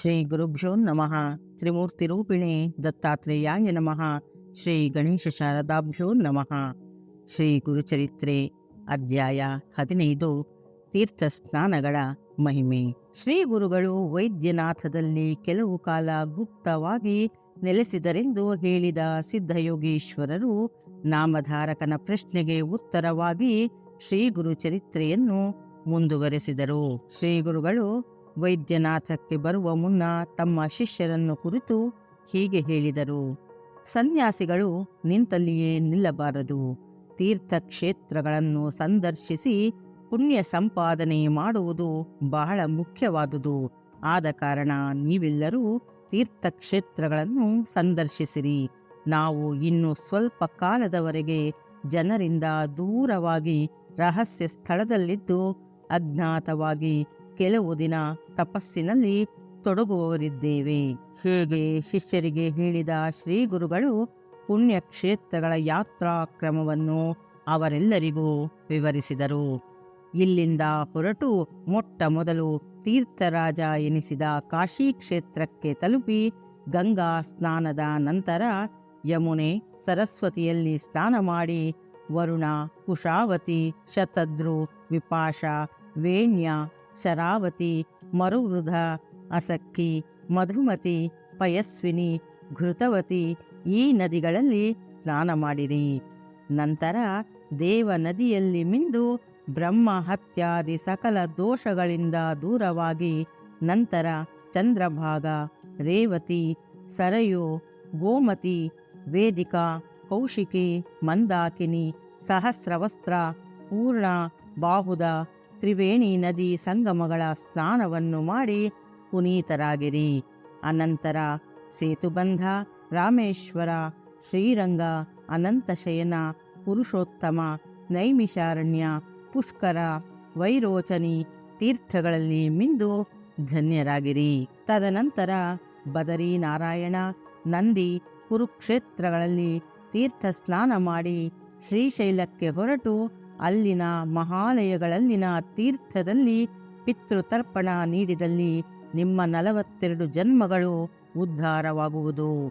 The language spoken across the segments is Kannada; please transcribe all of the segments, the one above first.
ಶ್ರೀ ಗುರುಭ್ಯೋ ನಮಃ. ತ್ರಿಮೂರ್ತಿರೂಪಿಣೆ ದತ್ತಾತ್ರೇಯಾಯ ನಮಃ. ಶ್ರೀ ಗಣೇಶ ಶಾರದಾಭ್ಯೋ ನಮಃ. ಶ್ರೀ ಗುರುಚರಿತ್ರೆ ಅಧ್ಯಾಯ ಹದಿನೈದು. ತೀರ್ಥ ಸ್ನಾನಗಳ ಮಹಿಮೆ. ಶ್ರೀ ಗುರುಗಳು ವೈದ್ಯನಾಥದಲ್ಲಿ ಕೆಲವು ಕಾಲ ಗುಪ್ತವಾಗಿ ನೆಲೆಸಿದರೆಂದು ಹೇಳಿದ ಸಿದ್ಧಯೋಗೀಶ್ವರರು ನಾಮಧಾರಕನ ಪ್ರಶ್ನೆಗೆ ಉತ್ತರವಾಗಿ ಶ್ರೀ ಗುರು ಚರಿತ್ರೆಯನ್ನು ಮುಂದುವರೆಸಿದರು. ಶ್ರೀ ಗುರುಗಳು ವೈದ್ಯನಾಥಕ್ಕೆ ಬರುವ ಮುನ್ನ ತಮ್ಮ ಶಿಷ್ಯರನ್ನು ಕುರಿತು ಹೀಗೆ ಹೇಳಿದರು. ಸನ್ಯಾಸಿಗಳು ನಿಂತಲ್ಲಿಯೇ ನಿಲ್ಲಬಾರದು. ತೀರ್ಥಕ್ಷೇತ್ರಗಳನ್ನು ಸಂದರ್ಶಿಸಿ ಪುಣ್ಯ ಸಂಪಾದನೆ ಮಾಡುವುದು ಬಹಳ ಮುಖ್ಯವಾದುದು. ಆದ ಕಾರಣ ನೀವೆಲ್ಲರೂ ತೀರ್ಥಕ್ಷೇತ್ರಗಳನ್ನು ಸಂದರ್ಶಿಸಿರಿ. ನಾವು ಇನ್ನು ಸ್ವಲ್ಪ ಕಾಲದವರೆಗೆ ಜನರಿಂದ ದೂರವಾಗಿ ರಹಸ್ಯ ಸ್ಥಳದಲ್ಲಿದ್ದು ಅಜ್ಞಾತವಾಗಿ ಕೆಲವು ದಿನ ತಪಸ್ಸಿನಲ್ಲಿ ತೊಡಗುವವರಿದ್ದೇವೆ. ಹೀಗೆ ಶಿಷ್ಯರಿಗೆ ಹೇಳಿದ ಶ್ರೀ ಗುರುಗಳು ಪುಣ್ಯಕ್ಷೇತ್ರಗಳ ಯಾತ್ರಾ ಕ್ರಮವನ್ನು ಅವರೆಲ್ಲರಿಗೂ ವಿವರಿಸಿದರು. ಇಲ್ಲಿಂದ ಹೊರಟು ಮೊಟ್ಟ ಮೊದಲು ತೀರ್ಥರಾಜ ಎನಿಸಿದ ಕಾಶಿ ಕ್ಷೇತ್ರಕ್ಕೆ ತಲುಪಿ ಗಂಗಾ ಸ್ನಾನದ ನಂತರ ಯಮುನೆ ಸರಸ್ವತಿಯಲ್ಲಿ ಸ್ನಾನ ಮಾಡಿ ವರುಣ, ಕುಶಾವತಿ, ಶತದ್ರು, ವಿಪಾಶ, ವೇಣ್ಯ ಶರಾವತಿ, ಮರುವೃಧ, ಅಸಕ್ಕಿ, ಮಧುಮತಿ, ಪಯಸ್ವಿನಿ, ಘೃತವತಿ ಈ ನದಿಗಳಲ್ಲಿ ಸ್ನಾನ ಮಾಡಿರಿ. ನಂತರ ದೇವ ನದಿಯಲ್ಲಿ ಮಿಂದು ಬ್ರಹ್ಮ ಹತ್ಯಾದಿ ಸಕಲ ದೋಷಗಳಿಂದ ದೂರವಾಗಿ ನಂತರ ಚಂದ್ರಭಾಗ, ರೇವತಿ, ಸರಯು, ಗೋಮತಿ, ವೇದಿಕಾ, ಕೌಶಿಕಿ, ಮಂದಾಕಿನಿ, ಸಹಸ್ರವಸ್ತ್ರ, ಪೂರ್ಣ, ಬಾಹುದ ತ್ರಿವೇಣಿ ನದಿ ಸಂಗಮಗಳ ಸ್ನಾನವನ್ನು ಮಾಡಿ ಪುನೀತರಾಗಿರಿ. ಅನಂತರ ಸೇತುಬಂಧ, ರಾಮೇಶ್ವರ, ಶ್ರೀರಂಗ, ಅನಂತಶಯನ, ಪುರುಷೋತ್ತಮ, ನೈಮಿಷಾರಣ್ಯ, ಪುಷ್ಕರ, ವೈರೋಚನಿ ತೀರ್ಥಗಳಲ್ಲಿ ಮಿಂದು ಧನ್ಯರಾಗಿರಿ. ತದನಂತರ ಬದರಿ ನಾರಾಯಣ ನಂದಿ, ಕುರುಕ್ಷೇತ್ರಗಳಲ್ಲಿ ತೀರ್ಥ ಸ್ನಾನ ಮಾಡಿ ಶ್ರೀಶೈಲಕ್ಕೆ ಹೊರಟು ಅಲ್ಲಿನ ಮಹಾಲಯಗಳಲ್ಲಿನ ತೀರ್ಥದಲ್ಲಿ ಪಿತೃತರ್ಪಣ ನೀಡಿದಲ್ಲಿ ನಿಮ್ಮ ನಲವತ್ತೆರಡು ಜನ್ಮಗಳು ಉದ್ಧಾರವಾಗುವುದು.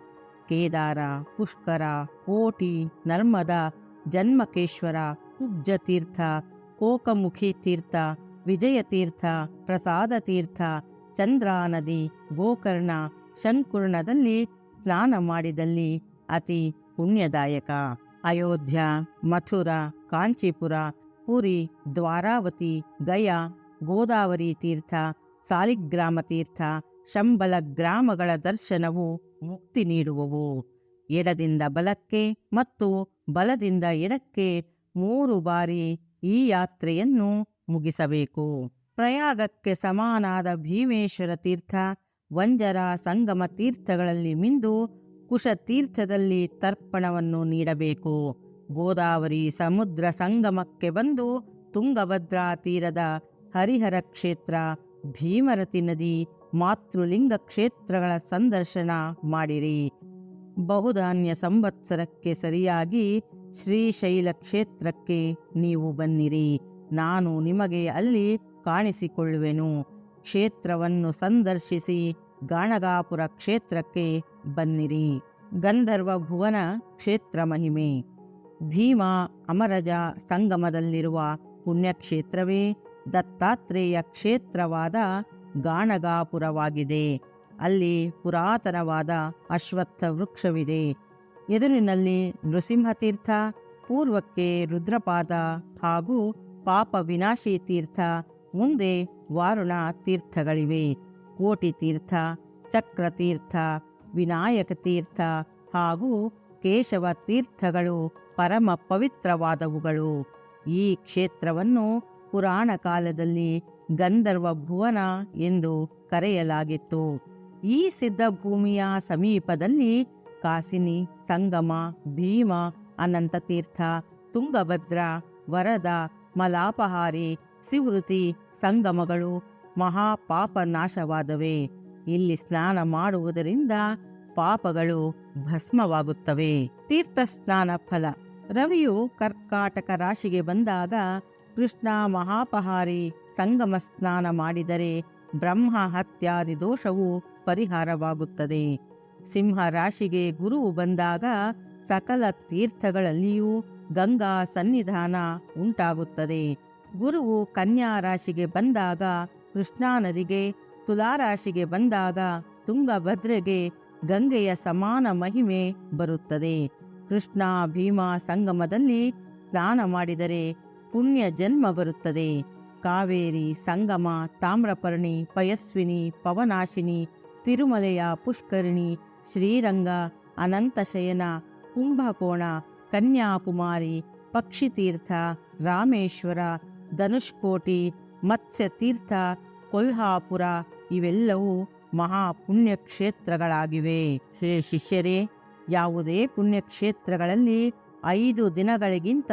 ಕೇದಾರ, ಪುಷ್ಕರ, ಕೋಟಿ, ನರ್ಮದ, ಜನ್ಮಕೇಶ್ವರ ಕುಬ್ಜ ತೀರ್ಥ ಕೋಕಮುಖಿ ತೀರ್ಥ ವಿಜಯ ತೀರ್ಥ ಪ್ರಸಾದ ತೀರ್ಥ ಚಂದ್ರಾ ನದಿ ಗೋಕರ್ಣ, ಶಂಕುರ್ಣದಲ್ಲಿ ಸ್ನಾನ ಮಾಡಿದಲ್ಲಿ ಅತಿ ಪುಣ್ಯದಾಯಕ. ಅಯೋಧ್ಯ, ಮಥುರಾ ಕಾಂಚೀಪುರ, ಪುರಿ, ದ್ವಾರಾವತಿ, ಗಯಾ, ಗೋದಾವರಿ ತೀರ್ಥ, ಸಾಲಿಗ್ರಾಮ ತೀರ್ಥ, ಶಂಬಲ ಗ್ರಾಮಗಳ ದರ್ಶನವು ಮುಕ್ತಿ ನೀಡುವವು. ಎಡದಿಂದ ಬಲಕ್ಕೆ ಮತ್ತು ಬಲದಿಂದ ಎಡಕ್ಕೆ ಮೂರು ಬಾರಿ ಈ ಯಾತ್ರೆಯನ್ನು ಮುಗಿಸಬೇಕು. ಪ್ರಯಾಗಕ್ಕೆ ಸಮಾನಾದ ಭೀಮೇಶ್ವರ ತೀರ್ಥ, ವಂಜರ ಸಂಗಮ ತೀರ್ಥಗಳಲ್ಲಿ ಮಿಂದು ಕುಶತೀರ್ಥದಲ್ಲಿ ತರ್ಪಣವನ್ನು ನೀಡಬೇಕು. ಗೋದಾವರಿ ಸಮುದ್ರ ಸಂಗಮಕ್ಕೆ ಬಂದು ತುಂಗಭದ್ರಾ ತೀರದ ಹರಿಹರ ಕ್ಷೇತ್ರ, ಭೀಮರತಿ ನದಿ, ಮಾತೃಲಿಂಗ ಕ್ಷೇತ್ರಗಳ ಸಂದರ್ಶನ ಮಾಡಿರಿ. ಬಹುಧಾನ್ಯ ಸಂವತ್ಸರಕ್ಕೆ ಸರಿಯಾಗಿ ಶ್ರೀಶೈಲ ಕ್ಷೇತ್ರಕ್ಕೆ ನೀವು ಬನ್ನಿರಿ. ನಾನು ನಿಮಗೆ ಅಲ್ಲಿ ಕಾಣಿಸಿಕೊಳ್ಳುವೆನು. ಕ್ಷೇತ್ರವನ್ನು ಸಂದರ್ಶಿಸಿ ಗಾಣಗಾಪುರ ಕ್ಷೇತ್ರಕ್ಕೆ ಬನ್ನಿರಿ. ಗಂಧರ್ವ ಭುವನ ಕ್ಷೇತ್ರ ಮಹಿಮೆ. ಭೀಮ ಅಮರಜ ಸಂಗಮದಲ್ಲಿರುವ ಪುಣ್ಯಕ್ಷೇತ್ರವೇ ದತ್ತಾತ್ರೇಯ ಕ್ಷೇತ್ರವಾದ ಗಾಣಗಾಪುರವಾಗಿದೆ. ಅಲ್ಲಿ ಪುರಾತನವಾದ ಅಶ್ವತ್ಥ ವೃಕ್ಷವಿದೆ ಎದುರಿನಲ್ಲಿ ನೃಸಿಂಹತೀರ್ಥ, ಪೂರ್ವಕ್ಕೆ ರುದ್ರಪಾದ ಹಾಗೂ ಪಾಪ ವಿನಾಶಿ ತೀರ್ಥ ಮುಂದೆ ವಾರುಣ ತೀರ್ಥಗಳಿವೆ ಕೋಟಿ ತೀರ್ಥ ಚಕ್ರತೀರ್ಥ ವಿನಾಯಕ ತೀರ್ಥ ಹಾಗೂ ಕೇಶವ ತೀರ್ಥಗಳು ಪರಮ ಪವಿತ್ರವಾದವುಗಳು. ಈ ಕ್ಷೇತ್ರವನ್ನು ಪುರಾಣ ಕಾಲದಲ್ಲಿ ಗಂಧರ್ವ ಭುವನ ಎಂದು ಕರೆಯಲಾಗಿತ್ತು. ಈ ಸಿದ್ಧಭೂಮಿಯ ಸಮೀಪದಲ್ಲಿ ಕಾಸಿನಿ, ಸಂಗಮ, ಭೀಮ, ಅನಂತತೀರ್ಥ, ತುಂಗಭದ್ರ, ವರದ, ಮಲಾಪಹಾರಿ, ಸಿವೃತಿ ಸಂಗಮಗಳು ಮಹಾಪಾಪ ನಾಶವಾದವೆ ಇಲ್ಲಿ ಸ್ನಾನ ಮಾಡುವುದರಿಂದ ಪಾಪಗಳು ಭಸ್ಮವಾಗುತ್ತವೆ. ತೀರ್ಥ ಸ್ನಾನ ಫಲ. ರವಿಯು ಕರ್ಕಾಟಕ ರಾಶಿಗೆ ಬಂದಾಗ ಕೃಷ್ಣ ಮಹಾಪಹಾರಿ ಸಂಗಮ ಸ್ನಾನ ಮಾಡಿದರೆ ಬ್ರಹ್ಮ ಹತ್ಯಾದಿ ದೋಷವು ಪರಿಹಾರವಾಗುತ್ತದೆ. ಸಿಂಹ ರಾಶಿಗೆ ಗುರುವು ಬಂದಾಗ ಸಕಲ ತೀರ್ಥಗಳಲ್ಲಿಯೂ ಗಂಗಾ ಸನ್ನಿಧಾನ ಉಂಟಾಗುತ್ತದೆ. ಗುರುವು ಕನ್ಯಾ ರಾಶಿಗೆ ಬಂದಾಗ ಕೃಷ್ಣಾ ನದಿಗೆ ತುಲಾರಾಶಿಗೆ ಬಂದಾಗ ತುಂಗಭದ್ರೆಗೆ ಗಂಗೆಯ ಸಮಾನ ಮಹಿಮೆ ಬರುತ್ತದೆ. ಕೃಷ್ಣ ಭೀಮಾ ಸಂಗಮದಲ್ಲಿ ಸ್ನಾನ ಮಾಡಿದರೆ ಪುಣ್ಯ ಜನ್ಮ ಬರುತ್ತದೆ. ಕಾವೇರಿ, ಸಂಗಮ, ತಾಮ್ರಪರ್ಣಿ, ಪಯಸ್ವಿನಿ, ಪವನಾಶಿನಿ, ತಿರುಮಲೆಯ ಪುಷ್ಕರಿಣಿ, ಶ್ರೀರಂಗ, ಅನಂತಶಯನ, ಕುಂಭಕೋಣ, ಕನ್ಯಾಕುಮಾರಿ, ಪಕ್ಷಿತೀರ್ಥ, ರಾಮೇಶ್ವರ, ಧನುಷ್ಕೋಟಿ, ಮತ್ಸ್ಯತೀರ್ಥ, ಕೊಲ್ಹಾಪುರ ಇವೆಲ್ಲವೂ ಮಹಾಪುಣ್ಯಕ್ಷೇತ್ರಗಳಾಗಿವೆ ಹೇ ಶಿಷ್ಯರೇ ಯಾವುದೇ ಪುಣ್ಯಕ್ಷೇತ್ರಗಳಲ್ಲಿ ಐದು ದಿನಗಳಿಗಿಂತ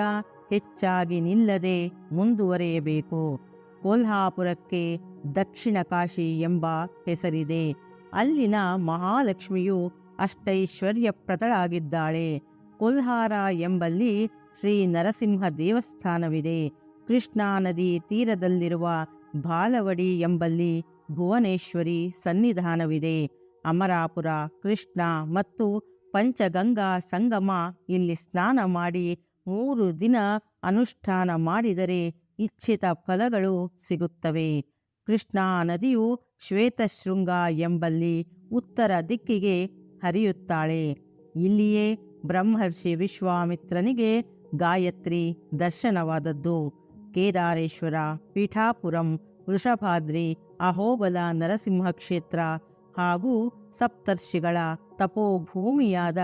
ಹೆಚ್ಚಾಗಿ ನಿಲ್ಲದೆ ಮುಂದುವರೆಯಬೇಕು. ಕೊಲ್ಹಾಪುರಕ್ಕೆ ದಕ್ಷಿಣ ಕಾಶಿ ಎಂಬ ಹೆಸರಿದೆ. ಅಲ್ಲಿನ ಮಹಾಲಕ್ಷ್ಮಿಯು ಅಷ್ಟೈಶ್ವರ್ಯಪ್ರದಳಾಗಿದ್ದಾಳೆ. ಕೊಲ್ಹಾರ ಎಂಬಲ್ಲಿ ಶ್ರೀ ನರಸಿಂಹ ದೇವಸ್ಥಾನವಿದೆ. ಕೃಷ್ಣಾ ನದಿ ತೀರದಲ್ಲಿರುವ ಬಾಲವಡಿ ಎಂಬಲ್ಲಿ ಭುವನೇಶ್ವರಿ ಸನ್ನಿಧಾನವಿದೆ. ಅಮರಾಪುರ, ಕೃಷ್ಣ ಮತ್ತು ಪಂಚಗಂಗಾ ಸಂಗಮ ಇಲ್ಲಿ ಸ್ನಾನ ಮಾಡಿ ಮೂರು ದಿನ ಅನುಷ್ಠಾನ ಮಾಡಿದರೆ ಇಚ್ಛಿತ ಫಲಗಳು ಸಿಗುತ್ತವೆ. ಕೃಷ್ಣಾ ನದಿಯು ಶ್ವೇತಶೃಂಗ ಎಂಬಲ್ಲಿ ಉತ್ತರ ದಿಕ್ಕಿಗೆ ಹರಿಯುತ್ತಾಳೆ. ಇಲ್ಲಿಯೇ ಬ್ರಹ್ಮರ್ಷಿ ವಿಶ್ವಾಮಿತ್ರನಿಗೆ ಗಾಯತ್ರಿ ದರ್ಶನವಾದದ್ದು. ಕೇದಾರೇಶ್ವರ, ಪೀಠಾಪುರಂ, ವೃಷಭಾದ್ರಿ, ಅಹೋಬಲ ನರಸಿಂಹ ಕ್ಷೇತ್ರ ಹಾಗೂ ಸಪ್ತರ್ಷಿಗಳ ತಪೋಭೂಮಿಯಾದ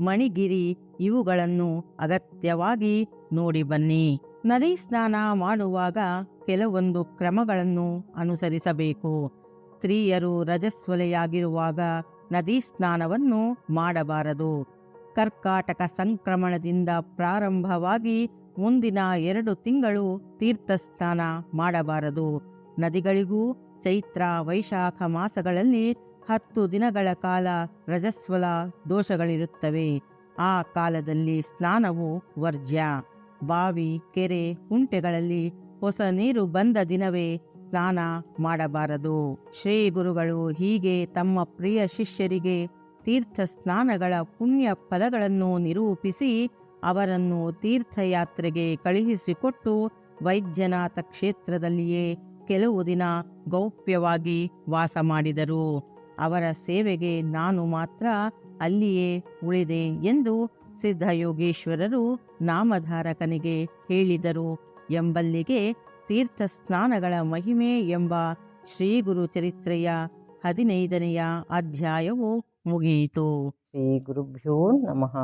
ಮಣಿಗಿರಿ ಇವುಗಳನ್ನು ಅಗತ್ಯವಾಗಿ ನೋಡಿ ಬನ್ನಿ. ನದಿ ಸ್ನಾನ ಮಾಡುವಾಗ ಕೆಲವೊಂದು ಕ್ರಮಗಳನ್ನು ಅನುಸರಿಸಬೇಕು. ಸ್ತ್ರೀಯರು ರಜಸ್ವಲೆಯಾಗಿರುವಾಗ ನದಿ ಸ್ನಾನವನ್ನು ಮಾಡಬಾರದು. ಕರ್ಕಾಟಕ ಸಂಕ್ರಮಣದಿಂದ ಪ್ರಾರಂಭವಾಗಿ ಮುಂದಿನ ಎರಡು ತಿಂಗಳು ತೀರ್ಥಸ್ನಾನ ಮಾಡಬಾರದು. ನದಿಗಳಿಗೂ ಚೈತ್ರ, ವೈಶಾಖ ಮಾಸಗಳಲ್ಲಿ ಹತ್ತು ದಿನಗಳ ಕಾಲ ರಜಸ್ವಲ ದೋಷಗಳಿರುತ್ತವೆ. ಆ ಕಾಲದಲ್ಲಿ ಸ್ನಾನವು ವರ್ಜ್ಯ. ಬಾವಿ, ಕೆರೆ, ಕುಂಟೆಗಳಲ್ಲಿ ಹೊಸ ನೀರು ಬಂದ ದಿನವೇ ಸ್ನಾನ ಮಾಡಬಾರದು. ಶ್ರೀ ಗುರುಗಳು ಹೀಗೆ ತಮ್ಮ ಪ್ರಿಯ ಶಿಷ್ಯರಿಗೆ ತೀರ್ಥ ಸ್ನಾನಗಳ ಪುಣ್ಯ ಫಲಗಳನ್ನು ನಿರೂಪಿಸಿ ಅವರನ್ನು ತೀರ್ಥಯಾತ್ರೆಗೆ ಕಳುಹಿಸಿಕೊಟ್ಟು ವೈದ್ಯನಾಥ ಕ್ಷೇತ್ರದಲ್ಲಿಯೇ ಕೆಲವು ದಿನ ಗೌಪ್ಯವಾಗಿ ವಾಸ ಮಾಡಿದರು. ಅವರ ಸೇವೆಗೆ ನಾನು ಮಾತ್ರ ಅಲ್ಲಿಯೇ ಉಳಿದೆ ಎಂದು ಸಿದ್ಧಯೋಗೇಶ್ವರರು ನಾಮಧಾರಕನಿಗೆ ಹೇಳಿದರು. ಎಂಬಲ್ಲಿಗೆ ತೀರ್ಥ ಸ್ನಾನಗಳ ಮಹಿಮೆ ಎಂಬ ಶ್ರೀ ಗುರು ಚರಿತ್ರೆಯ ಹದಿನೈದನೆಯ ಅಧ್ಯಾಯವು ಮುಗಿಯಿತು. ಶ್ರೀ ಗುರುಭ್ಯೋ ನಮಃ.